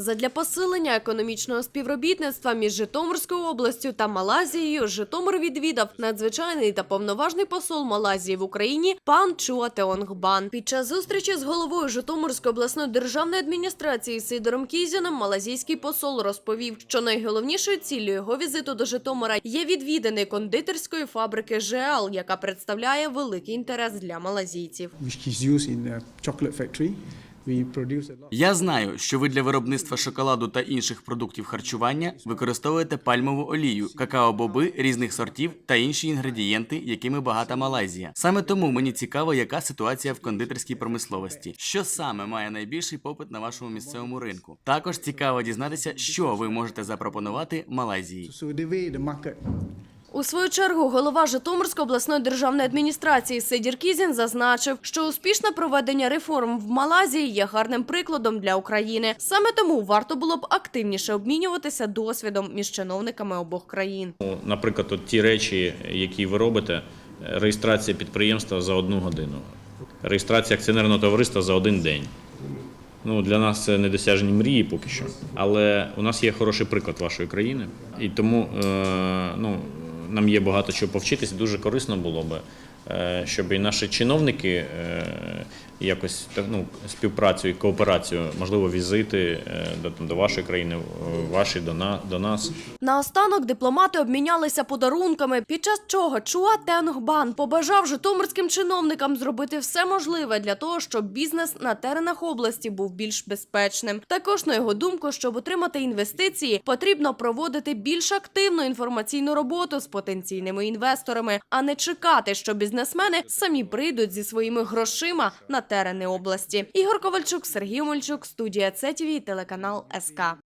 Задля посилення економічного співробітництва між Житомирською областю та Малазією Житомир відвідав надзвичайний та повноважний посол Малазії в Україні пан Чуа Теонгбан. Під час зустрічі з головою Житомирської обласної державної адміністрації Сидором Кізіном малазійський посол розповів, що найголовнішою ціллю його візиту до Житомира є відвідини кондитерської фабрики ЖЕАЛ, яка представляє великий інтерес для малазійців. Я знаю, що ви для виробництва шоколаду та інших продуктів харчування використовуєте пальмову олію, какао-боби різних сортів та інші інгредієнти, якими багата Малайзія. Саме тому мені цікаво, яка ситуація в кондитерській промисловості. Що саме має найбільший попит на вашому місцевому ринку? Також цікаво дізнатися, що ви можете запропонувати Малайзії. У свою чергу голова Житомирської обласної державної адміністрації Сидір Кізін зазначив, що успішне проведення реформ в Малайзії є гарним прикладом для України. Саме тому варто було б активніше обмінюватися досвідом між чиновниками обох країн. Ну, Наприклад, от ті речі, які ви робите, реєстрація підприємства за одну годину, реєстрація акціонерного товариства за один день. Ну, для нас це недосяжні мрії поки що. Але у нас є хороший приклад вашої країни, і тому е, ну, нам є багато чого повчитися. Дуже корисно було би, щоб і наші чиновники е, якось ну, співпрацю і кооперацію, можливо, візити е, до, до вашої країни, е, ваші до, на, до нас. Наостанок дипломати обмінялися подарунками, під час чого Чуа Тенгбан побажав житомирським чиновникам зробити все можливе для того, щоб бізнес на теренах області був більш безпечним. Також на його думку, щоб отримати інвестиції, потрібно проводити більш активну інформаційну роботу з потенційними інвесторами, а не чекати, що бізнесмени самі прийдуть зі своїми грошима на терени області. Ігор Ковальчук, Сергій Мольчук, студія ЦТВ, телеканал СК.